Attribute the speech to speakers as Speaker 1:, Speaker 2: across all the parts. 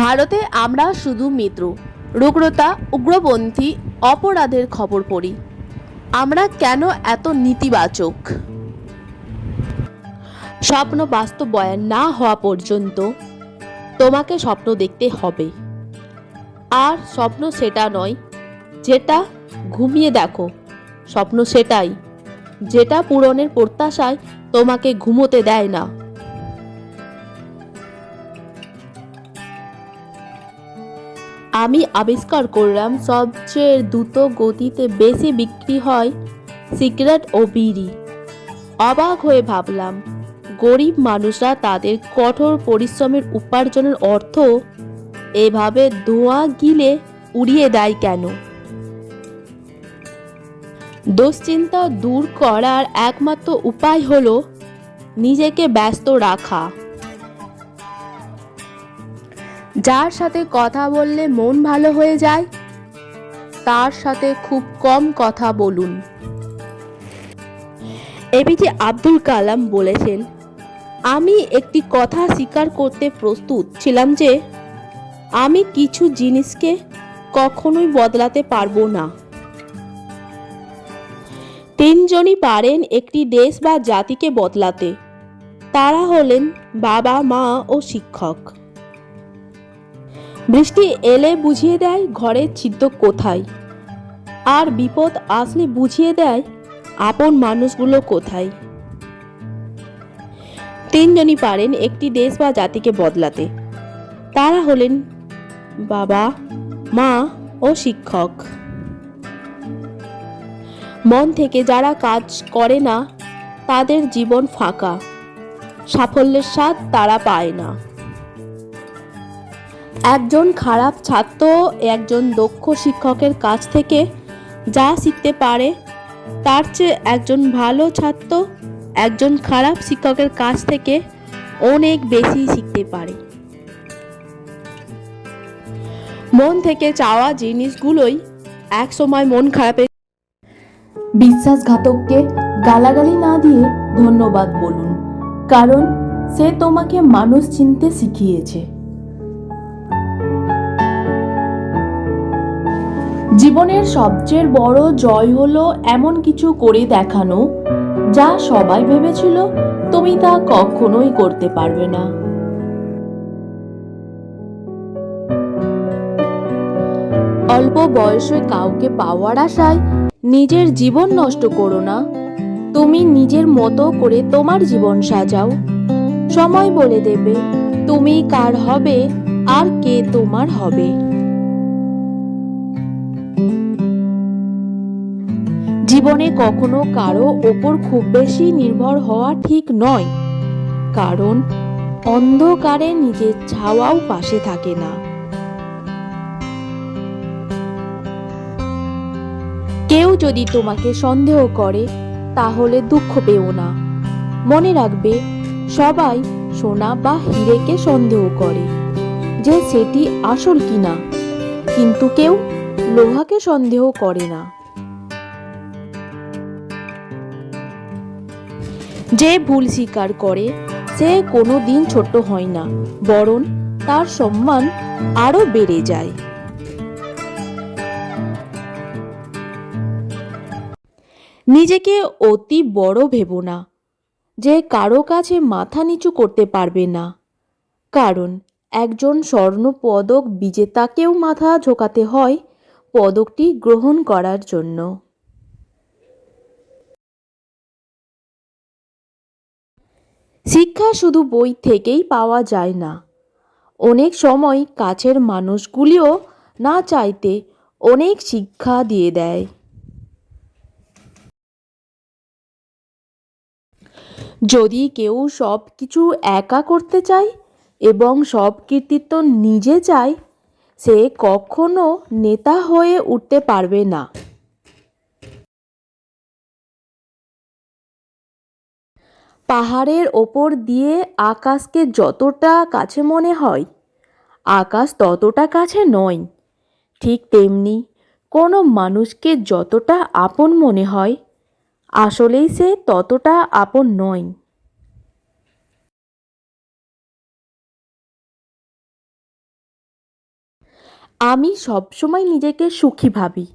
Speaker 1: ভারতে আমরা শুধু মিত্র, রুগ্রতা, উগ্রপন্থী, অপরাধের খবর পড়ি। আমরা কেন এত নেতিবাচক? স্বপ্ন বাস্তবায়ন না হওয়া পর্যন্ত তোমাকে স্বপ্ন দেখতে হবে। আর স্বপ্ন সেটা নয়, যেটা ঘুমিয়ে দেখো। স্বপ্ন সেটাই, যেটা পূরণের প্রত্যাশায় তোমাকে ঘুমোতে দেয় না। আমি আবিষ্কার করলাম সবচেয়ে দ্রুত গতিতে বেশি বিক্রি হয় সিগারেট ও বিড়ি। অবাক হয়ে ভাবলাম, গরিব মানুষরা তাদের কঠোর পরিশ্রমের উপার্জনের অর্থ এভাবে ধোঁয়া গিলে উড়িয়ে দেয় কেন? দুশ্চিন্তা দূর করার একমাত্র উপায় হলো নিজেকে ব্যস্ত রাখা। যার সাথে কথা বললে মন ভালো হয়ে যায়, তার সাথে খুব কম কথা বলুন। এপিজে আব্দুল কালাম বলেছেন, আমি একটি কথা স্বীকার করতে প্রস্তুত ছিলাম যে, আমি কিছু জিনিসকে কখনোই বদলাতে পারব না। তিনজনই পারেন একটি দেশ বা জাতিকে বদলাতে। তারা হলেন বাবা মা ও শিক্ষক। বৃষ্টি এলে বুঝিয়ে দেয় ঘরের ছিদ্র কোথায়। আর বিপদ আসলে বুঝিয়ে দেয় আপন মানুষগুলো কোথায়। তিনজনই পারেন একটি দেশ বা জাতিকে বদলাতে। তারা হলেন বাবা, মা ও শিক্ষক। মন থেকে যারা কাজ করে না, তাদের জীবন ফাঁকা। সাফল্যের স্বাদ তারা পায় না। একজন খারাপ ছাত্র, একজন দক্ষ শিক্ষকের কাছ থেকে যা শিখতে পারে, তার চেয়ে একজন ভালো ছাত্র, একজন খারাপ শিক্ষকের কাছ থেকে অনেক বেশি শিখতে পারে। মন থেকে চাওয়া জিনিসগুলোই একসময় মন খারাপের বিশ্বাসঘাতককে গালাগালি না দিয়ে ধন্যবাদ বলুন, কারণ সে তোমাকে মানুষ চিনতে শিখিয়েছে। জীবনের সবচেয়ে বড় জয় হলো এমন কিছু করে দেখানো, যা সবাই ভেবেছিল তুমি তা কখনোই করতে পারবে না। অল্প বয়সে কাউকে পাওয়ার আশায় নিজের জীবন নষ্ট করো না। তুমি নিজের মতো করে তোমার জীবন সাজাও। সময় বলে দেবে, তুমি কার হবে আর কে তোমার হবে। জীবনে কখনো কারও ওপর খুব বেশি নির্ভর হওয়া ঠিক নয়, কারণ অন্ধকারে নিজের ছাওয়াও পাশে থাকে না। কেউ যদি তোমাকে সন্দেহ করে, তাহলে দুঃখ পেও না। মনে রাখবে, সবাই সোনা বা হিরেকে সন্দেহ করে যে সেটি আসল কিনা, কিন্তু কেউ লোহাকে সন্দেহ করে না। যে ভুল স্বীকার করে, সে কোনো দিন ছোট হয় না, বরং তার সম্মান আরও বেড়ে যায়। নিজেকে অতি বড় ভেবো না, যে কারও কাছে মাথা নিচু করতে পারবে না। কারণ একজন স্বর্ণ পদক বিজেতাকেও মাথা ঝোকাতে হয় পদকটি গ্রহণ করার জন্য। শিক্ষা শুধু বই থেকেই পাওয়া যায় না। অনেক সময় কাছের মানুষগুলিও না চাইতে অনেক শিক্ষা দিয়ে দেয়। যদি কেউ সব কিছু একা করতে চায় এবং সব কৃতিত্ব নিজে চায়, সে কখনো নেতা হয়ে উঠতে পারবে না। পাহাড়ের ওপর দিয়ে আকাশকে যতটা কাছে মনে হয়, আকাশ ততটা কাছে নয়। ঠিক তেমনি কোনো মানুষকে যতটা আপন মনে হয়, আসলেই সে ততটা আপন নয়। আমি সবসময় নিজেকে সুখী ভাবি,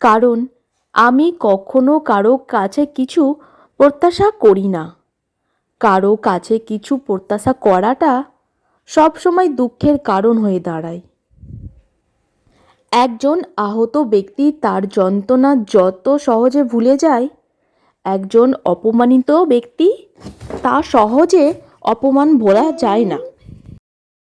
Speaker 1: কারণ আমি কখনো কারও কাছে কিছু প্রত্যাশা করি না। কারও কাছে কিছু প্রত্যাশা করাটা সবসময় দুঃখের কারণ হয়ে দাঁড়ায়। একজন আহত ব্যক্তি তার যন্ত্রণা যত সহজে ভুলে যায়, একজন অপমানিত ব্যক্তি তা সহজে অপমান ভোলা যায় না।